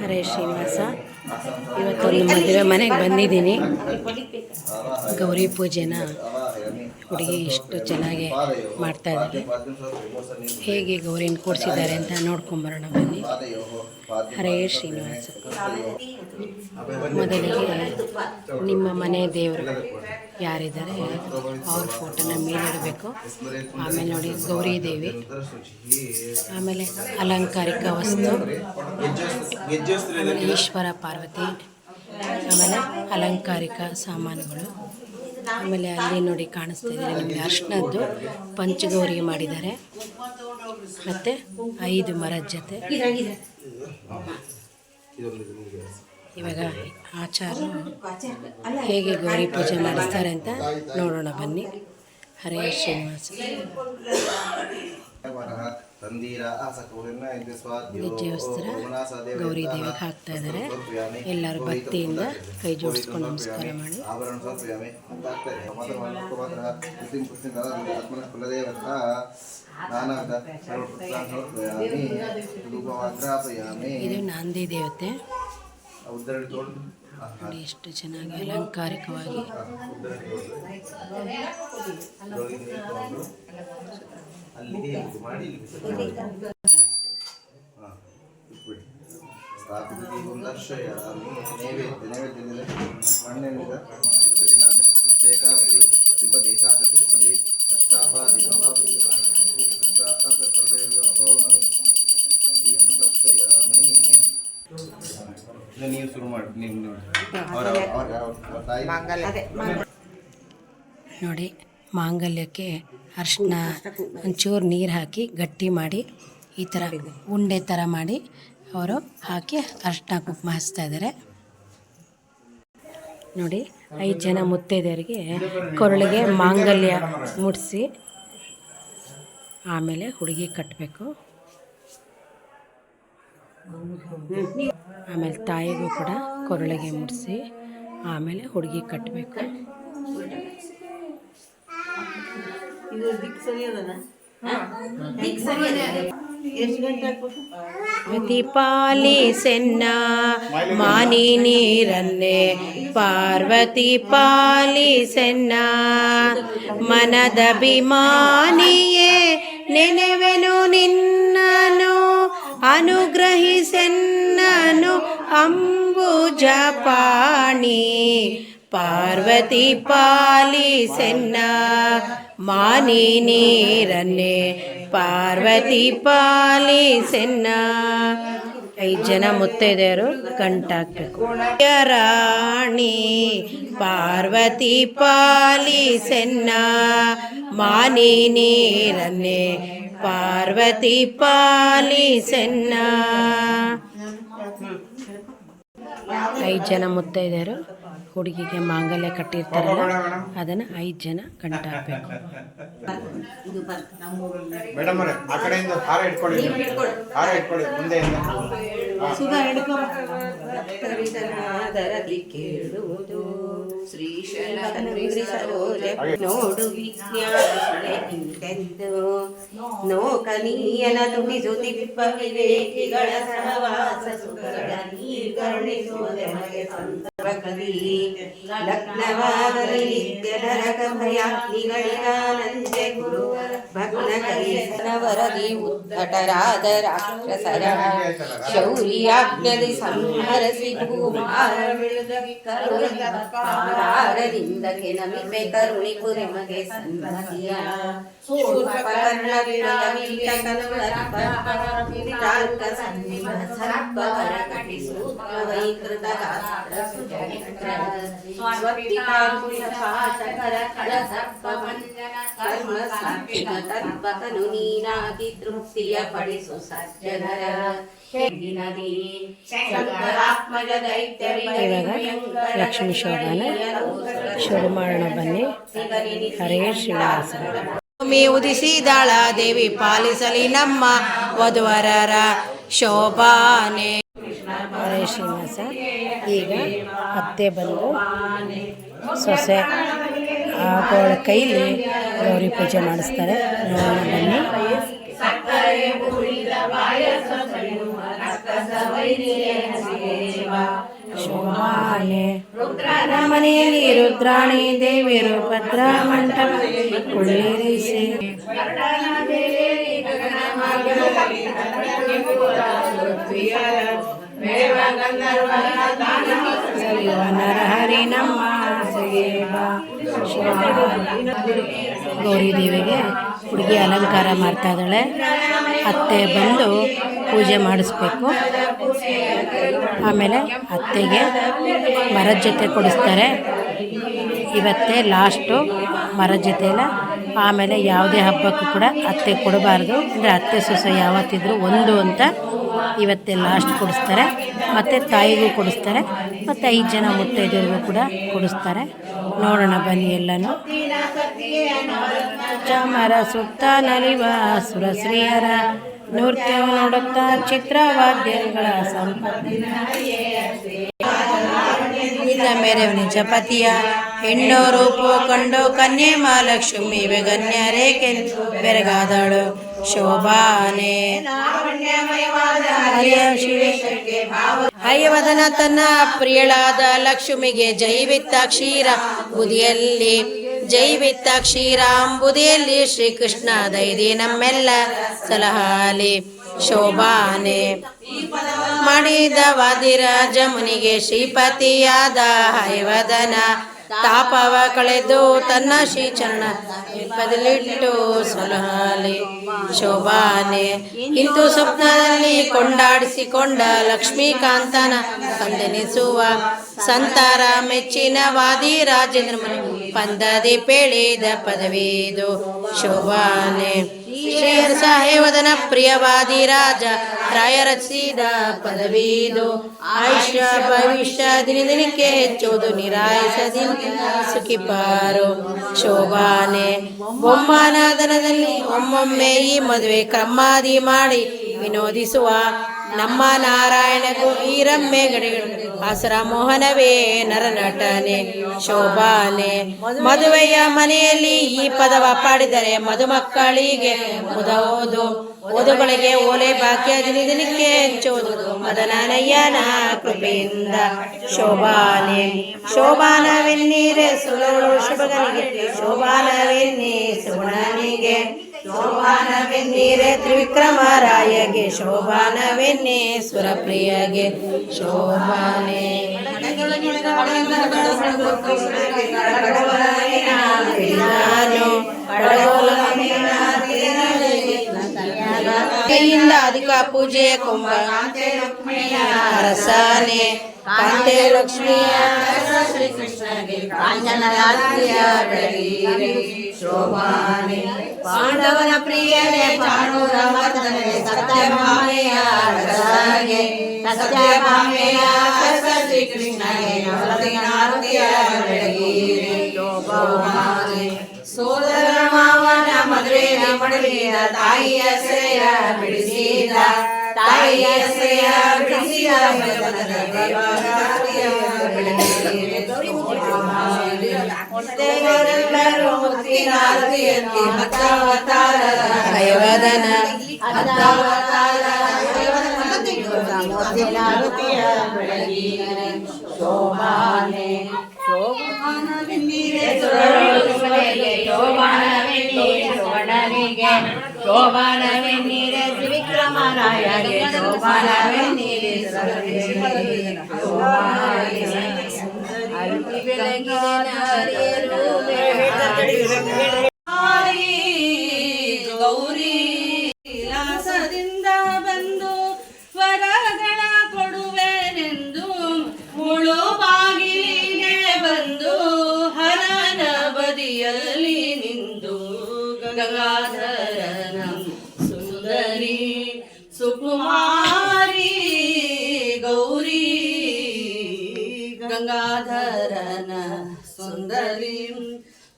ಹರೇ ಶ್ರೀನಿವಾಸ. ಇವತ್ತು ಮದುವೆ ಮನೆಗೆ ಬಂದಿದ್ದೀನಿ. ಗೌರಿ ಪೂಜೆನ ಹುಡುಗಿ ಇಷ್ಟು ಚೆನ್ನಾಗಿ ಮಾಡ್ತಾ ಇದ್ದಾರೆ. ಹೇಗೆ ಗೌರಿನ ಕೂಡಿಸಿದ್ದಾರೆ ಅಂತ ನೋಡ್ಕೊಂಬರೋಣ ಬನ್ನಿ. ಹರೇ ಶ್ರೀನಿವಾಸ. ಮೊದಲಿಗೆ ನಿಮ್ಮ ಮನೆ ದೇವರು ಯಾರಿದ್ದಾರೆ? ಅವ್ರ ಫೋಟೋನ ಮೇಲಿಡಬೇಕು. ಆಮೇಲೆ ನೋಡಿ ಗೌರಿ ದೇವಿ. ಆಮೇಲೆ ಅಲಂಕಾರಿಕ ವಸ್ತು. ಈಶ್ವರ ಪಾರ್ವತಿ. ಆಮೇಲೆ ಅಲಂಕಾರಿಕ ಸಾಮಾನುಗಳು. ಆಮೇಲೆ ಅಲ್ಲಿ ನೋಡಿ ಕಾಣಿಸ್ತಾ ಇದ್ದಾರೆ ನಿಮಗೆ ಅರ್ಶನದ್ದು ಪಂಚಗೌರಿ ಮಾಡಿದ್ದಾರೆ. ಮತ್ತು ಐದು ಮರದ ಜೊತೆ. ಇವಾಗ ಆಚಾರ ಹೇಗೆ ಗೌರಿ ಪೂಜೆ ಮಾಡಿಸ್ತಾರೆ ಅಂತ ನೋಡೋಣ ಬನ್ನಿ. ಹರೇ ಶ್ರೀನಿವಾಸ. ಗೆಜ್ಜೆ ವಸ್ತ್ರ ಗೌರಿ ದೇವಿಗೆ ಹಾಕ್ತಾ ಇದ್ದಾರೆ ಎಲ್ಲರೂ ಭಕ್ತಿಯಿಂದ ಕೈ ಜೋಡಿಸ್ಕೊಂಡು ನಮಸ್ಕಾರ ಮಾಡಿ. ಇದು ನಾಂದಿ ದೇವತೆ. ನೋಡಿ ಎಷ್ಟು ಚೆನ್ನಾಗಿ ಅಲಂಕಾರಿಕವಾಗಿ ಅಲ್ಲಿಗೆ ಇದು ಮಾಡಿ ಇಲ್ಲಿ ಬಿಸಿ ಮಾಡಿ. ಹಾ, ಇಟ್ಬಿಡಿ. ಸ್ಥಾಪಿತ ದೀಪಂ ದರ್ಶಯಾಮಿ ನೈವೇದ್ಯ ನೈವೇದ್ಯದಲ್ಲಿ ಮಣ್ಣಿನಿಂದ ಪರಿಣಾಮಿ ಪ್ರತ್ಯೇಕಾವಧಿ ದ್ವಿಪದೇಶಾ ಚತುಷ್ಪದಿ ಕಷ್ಟಾಪಾದಿ ಭವಾಪದಿ ದೀಪಂ ದರ್ಶಯಾಮಿ ಇದು ನೀವು ಶುರು ಮಾಡಿ ನೀವು ನೋಡಿ. ಅವರ ಅವರ ಅವರ ತಾಯಿ. ನೋಡಿ ಮಾಂಗಲ್ಯಕ್ಕೆ ಅರ್ಶಿನ ಒಂಚೂರು ನೀರು ಹಾಕಿ ಗಟ್ಟಿ ಮಾಡಿ ಈ ಥರ ಉಂಡೆ ಥರ ಮಾಡಿ ಅವರು ಹಾಕಿ ಅರ್ಶಿನ ಕುಂಕುಮ ಹಚ್ತಾ ಇದ್ದಾರೆ ನೋಡಿ ಐದು ಜನ ಮುತ್ತೈದೆಯರಿಗೆ ಕೊರಳಿಗೆ ಮಾಂಗಲ್ಯ ಮುಡಿಸಿ ಆಮೇಲೆ ಹುಡುಗಿ ಕಟ್ಟಬೇಕು ಆಮೇಲೆ ತಾಯಿಗೂ ಕೂಡ ಕೊರಳಿಗೆ ಮುಡಿಸಿ, ಆಮೇಲೆ ಹುಡುಗಿ ಕಟ್ಟಬೇಕು ಪಾಲಿಸೆನ್ನ ಮಾನಿ ನೀರನ್ನೇ, ಪಾರ್ವತಿ ಪಾಲಿಸೆನ್ನ ಮನದಭಿಮಾನಿಯೇ ನೆನೆವೆನು ನಿನ್ನನು. ಅನುಗ್ರಹಿಸೆನ್ನನು ಅಂಬುಜ ಪಾಣಿ ಪಾರ್ವತಿ ಪಾಲಿಸೆನ್ನ ಮಾನಿ ನೀರನ್ನೇ ಪಾರ್ವತಿ ಪಾಲಿಸೆನ್ನ ಐದು ಜನ ಮುತ್ತೈದೆಯರು ಗಂಟಾಕ್ಬೇಕು ರಾಣಿ ಪಾರ್ವತಿ ಪಾಲಿಸೆನ್ನ ಮಾನಿ ನೀರನ್ನೇ ಪಾರ್ವತಿ ಪಾಲಿಸೆನ್ನ ಐದು ಜನ ಮುತ್ತೈದೆಯರು ಹುಡುಗಿಗೆ ಮಾಂಗಲ್ಯ ಕಟ್ಟಿರ್ತಾರಲ್ಲ, ಅದನ್ನು ಐದು ಜನ ಗಂಟಾಕ್ಬೇಕು ಮೇಡಮ್ ಅವರೇ ಆ ಕಡೆಯಿಂದ ಹಾರ ಇಟ್ಕೊಳ್ಳಿ ಹಾರ ಇಟ್ಕೊಳ್ಳಿ ಭಕ್ತರಿದನಾದರದಿ ಕೇಳುವುದು ಶ್ರೀ ಸರೋಜ ನೋಡು ವಿಜ್ಞಾನ ನೋಕನೀಯನ ನೋಕನೀಯನ ತುಟಿಸುತ್ತಿಪ್ಪ ವಿವೇಕಿಗಳ ಸಹವಾಸ ಸುಖಗಳ ನೀ ಲಗ್ನವಾದಲ್ಲಿ ನಿತ್ಯ ನರಕ ಭಯಾಗ್ನಿಗಳಿಗಾನಂದೆ ಗುರು. भग्नकरीस्तनवरदि उद्धटराद राक्षसरः शौर्याग्नदि संहरसि भूमारविळदि करुणिमत्पारारदिन्दके नमिमे करुणि कुरिमगे सन्मधिया ಶೂರ್ಪಕರ್ಣ ವಿನಯವಿಲ್ಲ ಕನುಳರ್ಪ ಸನ್ನಿಭ ಸರ್ಪವರ ಕಟಿಸು ವೈಕೃತ ಗಾತ್ರ ಸುಜನಿತ್ರ ಸ್ವತ್ತಿಕಾಂಕುಶ ಪಾಶಕರ ಖಳ ಸರ್ಪ ಮಂಜನ ಕರ್ಮ ಸಾಕ್ಷಿಕ ತರ್ಪಕನು ನೀನಾಗಿ ತೃಪ್ತಿಯ ಪಡಿಸು ಸಜ್ಜನರ ಹೆಗ್ಗಿನದಿ ಶಂಕರಾತ್ಮಜ ಇವಾಗ ಲಕ್ಷ್ಮೀ ಶೋಭಾನ ಶುರು ಮಾಡೋಣ ಬನ್ನಿ ಹರೇ ಶ್ರೀನಿವಾಸ ಭೂಮಿ ಉದಿಸಿದಾಳ ದೇವಿ ಪಾಲಿಸಲಿ ನಮ್ಮ ವಧುವರರ ಶೋಭಾನೆ. ಶ್ರೀನಿವಾಸ ಈಗ ಅತ್ತೆ ಬಂದು ಸೊಸೆ ಆಗೋಳ ಕೈಲಿ ಗೌರಿ ಪೂಜೆ ಮಾಡಿಸ್ತಾರೆ. ಬನ್ನಿ. ಮನೆಯಲ್ಲಿ ರುದ್ರಾಣಿ ದೇವಿಯರು ಭದ್ರ ಮಂಟಪ ಕುಳ್ಳಿರಿಸಿ ನರಹರಿ ನಮ್ಮ ಸೇವ ಗೌರಿ ದೇವಿಗೆ ಹುಡುಗಿ ಅಲಂಕಾರ ಮಾಡ್ತಾ ಇದ್ದಾಳೆ। ಅತ್ತೆ ಬಂದು ಪೂಜೆ ಮಾಡಿಸ್ಬೇಕು. ಆಮೇಲೆ ಅತ್ತೆಗೆ ಮರದ ಜೊತೆ ಕೊಡಿಸ್ತಾರೆ. ಇವತ್ತೇ ಲಾಸ್ಟು ಮರದ ಜೊತೆ ಎಲ್ಲ ಆಮೇಲೆ ಯಾವುದೇ ಹಬ್ಬಕ್ಕೂ ಕೂಡ ಅತ್ತೆ ಕೊಡಬಾರ್ದು. ಅಂದರೆ ಅತ್ತೆ ಸೊಸೆ ಯಾವತ್ತಿದ್ರು ಒಂದು ಅಂತ ಇವತ್ತೇ ಲಾಸ್ಟ್ ಕೊಡಿಸ್ತಾರೆ. ಮತ್ತು ತಾಯಿಗೂ ಕೊಡಿಸ್ತಾರೆ. ಮತ್ತು ಐದು ಜನ ಮುತ್ತೈದೆಯರಿಗೂ ಕೂಡ ಕೊಡಿಸ್ತಾರೆ. ನೋಡೋಣ ಬನ್ನಿ ಎಲ್ಲನೂ. ಚಾಮರ ಸುತ್ತ ನಲಿವ ಸುರಶ್ರೀಯರ ನೃತ್ಯ ನೋಡುತ್ತಾ ಚಿತ್ರವಾದ್ಯಗಳ ಇಲ್ಲ ಮೇರೆ ನಿಜ ಪತಿಯ ಹೆಣ್ಣು ರೂಪು ಕಂಡು ಕನ್ಯೆ ಮಹಾಲಕ್ಷ್ಮಿ ಬೆಗನ್ಯರೇಕೆ ಬೆರಗಾದಳು. ಶೋಭಾನೆ ಹಯವದನ ತನ್ನ ಪ್ರಿಯಳಾದ ಲಕ್ಷ್ಮಿಗೆ ಜೈವಿತ್ತ ಕ್ಷೀರ ಬುದಿಯಲ್ಲಿ ಜೈವಿತ್ತ ಕ್ಷೀರಾಂಬುದಿಯಲ್ಲಿ ಶ್ರೀಕೃಷ್ಣ ದೈದಿ ನಮ್ಮೆಲ್ಲ ಸಲಹಾಲಿ. ಶೋಭಾನೆ. ಮಾಡಿದ ವಾದಿರಾಜ ಮುನಿಗೆ ಶ್ರೀಪತಿಯಾದ ಹೈವದನ ತಾಪವ ಕಳೆದು ತನ್ನ ಶ್ರೀಚರಣ ಬದಲಿಟ್ಟು ಸಲಹಾಲಿ. ಶೋಭಾನೆ ಇಂದು ಸ್ವಪ್ನದಲ್ಲಿ ಕೊಂಡಾಡಿಸಿಕೊಂಡ ಲಕ್ಷ್ಮೀಕಾಂತನ ಸಂದನಿಸುವ ಸಂತಾರ ಮೆಚ್ಚಿನ ವಾದಿ ರಾಜೇಂದ್ರ ಪಂದದಿ ಪೇಳಿದ ಪದವಿದು ಶೋಭಾನೆ ಶ್ರೇಯರ್ ಸಾಹೇವದನ ಪ್ರಿಯವಾದಿ ರಾಜ ರಾಯರಸಿದ ಪದವಿದು ಆಯುಷ್ಯ, ಭವಿಷ್ಯ, ದಿನ ದಿನಕ್ಕೆ ಹೆಚ್ಚುವುದು ನಿರಾಯಸದಿಂದ ಸುಖಿಪಾರು. ಶೋಭಾನೆ ಬೊಮ್ಮನಾದನದಲ್ಲಿ ಒಮ್ಮೊಮ್ಮೆ ಈ ಮದುವೆ ಕ್ರಮಾದಿ ಮಾಡಿ ವಿನೋದಿಸುವ ನಮ್ಮ ನಾರಾಯಣಗೂ ಈರಮ್ಮೆ ಗಡಿಗಳು ಹಸರ ಮೋಹನವೇ ನರನಟನೆ ಶೋಭಾನೆ. ಮದುವೆಯ ಮನೆಯಲ್ಲಿ ಈ ಪದವ ಪಾಡಿದರೆ ಮದುಮಕ್ಕಳಿಗೆ ಮುದ ಓದು ಓದುಗಳಿಗೆ ಓಲೆ ಭಾಗ್ಯ ದಿನ ದಿನಕ್ಕೆ ಹೆಚ್ಚುವುದು ಮದನನಯ್ಯನ ಕೃಪೆಯಿಂದ ಶೋಭಾನೆ. ಶೋಭಾನವೆನ್ನೀರೆ ಸುಲೋಳು ಶುಭಗನಿಗೆ. ಶೋಭಾನವೆನ್ನಿ ಸುಗುಣನಿಗೆ. ಶೋಭಾನವೆನ್ನೀರೆ ತ್ರಿವಿಕ್ರಮರಾಯಗೆ ಶೋಭಾನವೆನ್ನಿ ಸುರಪ್ರಿಯಗೆ ಶೋಭಾನೆ. ಕೈಯಿಂದ ಅಧಿಕ ಪೂಜೆ ಕುಂಭ ರಸಾನೆ ಕಾಂತೆ ಲಕ್ಷ್ಮಿಯ ಪಾಂಡವನ ಪ್ರಿಯನೇ ಚಾಣೂರ ಮತನೆ ಸತ್ಯಭಾಮೆಯ ರಸಗೆ ಸತ್ಯಭಾಮೆಯ ರಸ ಶ್ರೀಕೃಷ್ಣಗೆ ನವರತ್ನಾರತಿಯ ಬೆಳಗಿರಿ ಶೋಭಾನೆ ಸೋದರ ಮಾವನ ಮದುವೆಯ ಮಡಲಿದ ತಾಯಿಯ ಶ್ರೇಯ ಬಿಡಿಸಿದ ತಾಯಿಯ ಶ್ರೇಯ ಬಿಡಿಸಿದ ಮಗನ ದೇವರಾತ್ರಿಯ ಬೆಳಗಿರಿ ಮುತ್ತೈದೆಯರೆಲ್ಲರೂ ಮುತ್ತಿನ ಆರತಿಯಂತೆ ಹತ್ತಾವತಾರ ಹಯವದನ ಹತ್ತಾವತಾರ ಮುತ್ತಿನ ಆರತಿಯ ಬೆಳಗಿನ ಶೋಭಾನೆ ಶೋಭಾನವೆನ್ನೀರೆ ಸುರಳೊಳಗೆ ಶೋಭಾನವೆನ್ನೀರೆ ಸುವರ್ಣನಿಗೆ ಶೋಭಾನವೆನ್ನೀರೆ ತ್ರಿವಿಕ್ರಮರಾಯಗೆ ಶೋಭಾನವೆನ್ನೀರೆ ಸುರಳಿಗೆ ಶೋಭಾನೆ ಅರುತಿ ಬೆಳಗಿನ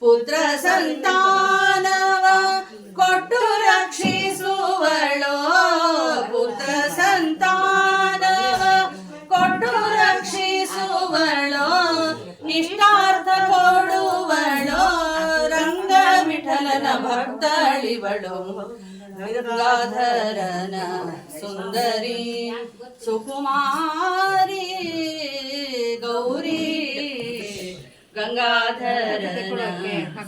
ಪುತ್ರ ಸಂತಾನವ, ಕೊಟ್ಟು ರಕ್ಷಿಸುವಳೋ. ಪುತ್ರ ಸಂತಾನವ, ಕೊಟ್ಟು ರಕ್ಷಿಸುವಳೋ. ನಿಷ್ಠಾರ್ಥ ಕೊಡುವಳೋ. ರಂಗ ವಿಠಲನ ಭಕ್ತಳಿವಳು. ಗಂಗಾಧರನ ಸುಂದರಿ, ಸುಕುಮಾರಿ. ಗಂಗಾಧರನ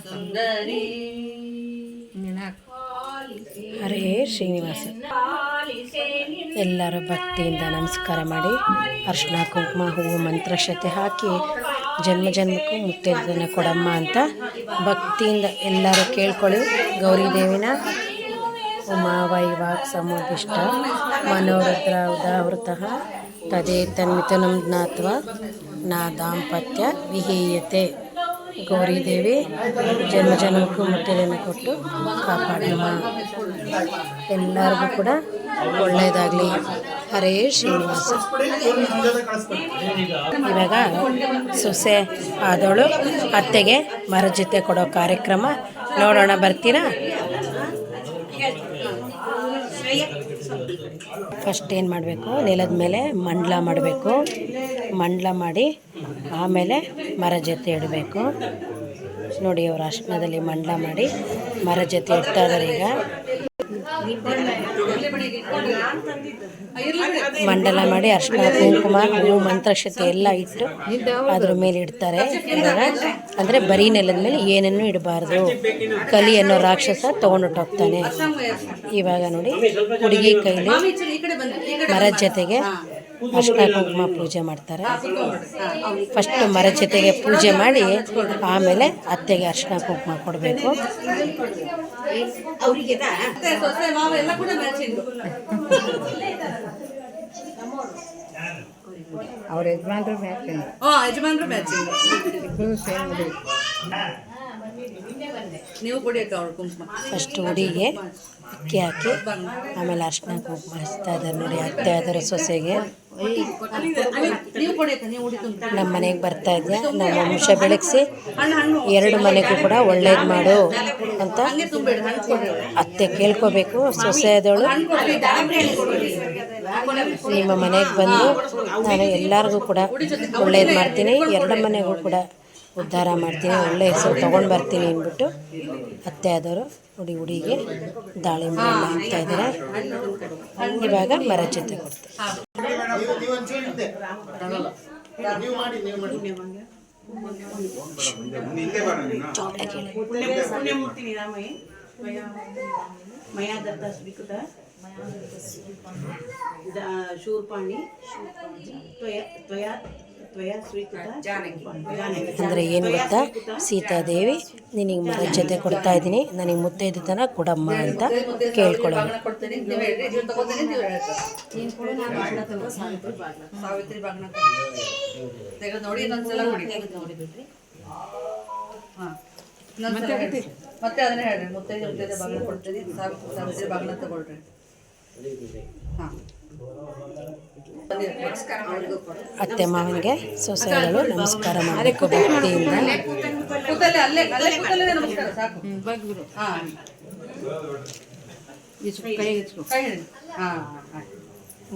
ಸುಂದರಿ. ಹರೇ ಶ್ರೀನಿವಾಸ. ಎಲ್ಲರೂ ಭಕ್ತಿಯಿಂದ ನಮಸ್ಕಾರ ಮಾಡಿ ಅರ್ಶಿನ ಕುಂಕುಮ ಹೂವು ಮಂತ್ರಶತೆ ಹಾಕಿ ಜನ್ಮ ಜನ್ಮಕ್ಕೂ ಮುತ್ತೈದನ ಕೊಡಮ್ಮ ಅಂತ ಭಕ್ತಿಯಿಂದ ಎಲ್ಲರೂ ಕೇಳ್ಕೊಳ್ಳಿ. ಗೌರಿ ದೇವಿನ ಉಮಾ ವೈವಾಕ್ ಸಮೋದಿಷ್ಟ. ಮನೋರದ್ರ ಉದಾವೃತಃ ತದೇ ತನ್ಮಿಥುನಂ ಜ್ಞಾತ್ವ ನಾ ದಾಂಪತ್ಯ ವಿಹೇಯತೆ. ಗೌರಿದೇವಿ ಜನ್ಮ ಜನ್ಮಕ್ಕೂ ಮುಟ್ಟಿದನ್ನು ಕೊಟ್ಟು ಕಾಪಾಡಮ್ಮ. ಎಲ್ಲರಿಗೂ ಕೂಡ ಒಳ್ಳೆಯದಾಗಲಿ. ಹರೇ ಶ್ರೀನಿವಾಸ. ಇವಾಗ ಸೊಸೆ ಆದವಳು ಅತ್ತೆಗೆ ಮರ ಜೊತೆ ಕೊಡೋ ಕಾರ್ಯಕ್ರಮ ನೋಡೋಣ, ಬರ್ತೀರಾ? ಫಸ್ಟ್ ಏನು ಮಾಡಬೇಕು? ನೆಲದ ಮೇಲೆ ಮಂಡಲ ಮಾಡಬೇಕು. ಮಂಡಲ ಮಾಡಿ ಆಮೇಲೆ ಮರ ಜೊತೆ ಇಡಬೇಕು. ನೋಡಿ ಅವ್ರು ಅಷ್ಟದಲ್ಲಿ ಮಂಡಲ ಮಾಡಿ ಮರ ಜೊತೆ ಇಡ್ತಾ ಇದ್ದಾರೆ ಈಗ. ಮಂಡಲ ಮಾಡಿ ಅರ್ಶಿನ ಕುಂಕುಮ, ಹೂವು ಮಂತ್ರಕ್ಷತೆ ಎಲ್ಲ ಇಟ್ಟು ಅದ್ರ ಮೇಲೆ ಇಡ್ತಾರೆ. ಅಂದ್ರೆ ಬರೀ ನೆಲದ ಮೇಲೆ ಏನನ್ನು ಇಡಬಾರ್ದು. ಕಲಿ ಅನ್ನೋ ರಾಕ್ಷಸ ತೊಗೊಂಡೊಟ್ಟೋಗ್ತಾನೆ ಇವಾಗ ನೋಡಿ, ಹುಡುಗಿ ಕೈಲಿ ಮರದ ಜೊತೆಗೆ ಅರ್ಶಿನ ಕುಂಕುಮ ಪೂಜೆ ಮಾಡ್ತಾರೆ. ಫಸ್ಟ್ ಮರ ಜೊತೆಗೆ ಪೂಜೆ ಮಾಡಿ ಆಮೇಲೆ ಅತ್ತೆಗೆ ಅರ್ಶಿನ ಕುಂಕುಮ ಕೊಡಬೇಕು. ಅತ್ತೆ, ಸೊಸೆ ಮಾವ ಎಲ್ಲ ಕೂಡ ಮ್ಯಾಚಿಂಗ್ ಅವ್ರ ಯಜಮಾನ್ರು ಮ್ಯಾಚಿಂಗ್ ಮ್ಯಾಚಿಂಗ್ ಇಬ್ಬರು ಸೇಮ್ ಫಸ್ಟ್ ಹುಡಿಗೆ ಅಕ್ಕಿ ಹಾಕಿ ಆಮೇಲೆ ಅರ್ಶಿನ ಕುಂಕುಮ ಹಚ್ತಾ ಇದ್ದಾರೆ ನೋಡಿ ಅತ್ತೆ ಅದರ ಸೊಸೆಗೆ. ನಮ್ಮ ಮನೆಗೆ ಬರ್ತಾ ಇದ್ದೆ ನಮ್ಮ ಅಂಶ ಬೆಳಗಿಸಿ ಎರಡು ಮನೆಗೂ ಕೂಡ ಒಳ್ಳೇದು ಮಾಡು ಅಂತ ಅತ್ತೆ ಕೇಳ್ಕೋಬೇಕು ಸೊಸೆಯಾದವಳು ನಿಮ್ಮ ಮನೆಗೆ ಬಂದು ನಾನು ಎಲ್ಲರಿಗೂ ಕೂಡ ಒಳ್ಳೇದು ಮಾಡ್ತೀನಿ ಎರಡು ಮನೆಗೂ ಕೂಡ ಉದ್ಧಾರ ಮಾಡ್ತೀನಿ ಒಳ್ಳೆ ಹೆಸರು ತೊಗೊಂಡು ಬರ್ತೀನಿ ಅಂದ್ಬಿಟ್ಟು ಅತ್ತೆ ಆದವರು ಹುಡಿ ಹುಡಿಗೆ ದಾಳಿಂಬೆ ಮಾಡ್ತಾ ಇದ್ದಾರೆ. ಇವಾಗ ಮರ ಜೊತೆ ಕೊಡ್ತಾರೆ ನೀವು ಅದೇ ಕನ್ನಡ ನೀವು ಮಾಡಿ ನೀವು ಮಾಡಿ ಪುಣ್ಯಮೂರ್ತಿ ನಿರಾಮಯಿ ಮಯಾ ದತ್ತ ಸ್ವೀಕೃತ ಶೂರ್ಪಾಣಿ ತ್ವಯ ತ್ವಯ ಅಂದರೆ ಏನು ಗೊತ್ತಾ? ಸೀತಾದೇವಿ ನಿನಗೆ ಮಗ ಜೊತೆ ಕೊಡ್ತಾ ಇದ್ದೀನಿ. ನನಗೆ ಮುತ್ತೈದತನ ಕೊಡಮ್ಮ ಅಂತ ಕೇಳ್ಕೊಳ್ಳೋಣ. ಮತ್ತೆ ಅದನ್ನೇ ಹೇಳ್ರಿ. ಮುತ್ತೈದೆ ಮುತ್ತೈದೆ ಕೊಡ್ತೀನಿ. ಸಾವಿತ್ರಿ ಬಾಗಿನ ತಗೊಳ್ರಿ. ಅತ್ತೆ ಮಾವನಿಗೆ ಸೊಸೆಗಳು ನಮಸ್ಕಾರ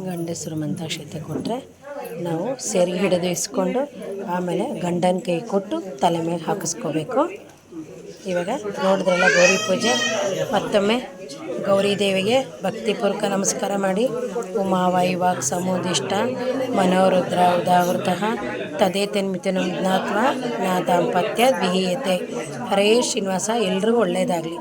ಗಂಡಸರು ಮಂತಾಕ್ಷತೆ ಕೊಟ್ಟರೆ ನಾವು ಸೇರಿ ಹಿಡಿದು ಇಸ್ಕೊಂಡು ಆಮೇಲೆ ಗಂಡನ ಕೈ ಕೊಟ್ಟು ತಲೆ ಮೇಲೆ ಹಾಕಿಸ್ಕೋಬೇಕು. ಇವಾಗ ನೋಡಿದ್ರಲ್ಲ ಗೌರಿ ಪೂಜೆ ಮತ್ತೊಮ್ಮೆ ಗೌರಿ ದೇವಿಗೆ ಭಕ್ತಿಪೂರ್ವಕ ನಮಸ್ಕಾರ ಮಾಡಿ. ಉಮಾವಾಯಿ ವಾಕ್ ಸಮೋದಿಷ್ಟ ಮನೋರುದ್ರ ಉದಾವೃತಃ ತದೇ ತೆನ್ಮಿತನ ಜ್ಞಾತ್ವ ನಾ ದಾಂಪತ್ಯ ವಿಹೀಯತೆ. ಹರೇ ಶ್ರೀನಿವಾಸ, ಎಲ್ರಿಗೂ ಒಳ್ಳೆಯದಾಗಲಿ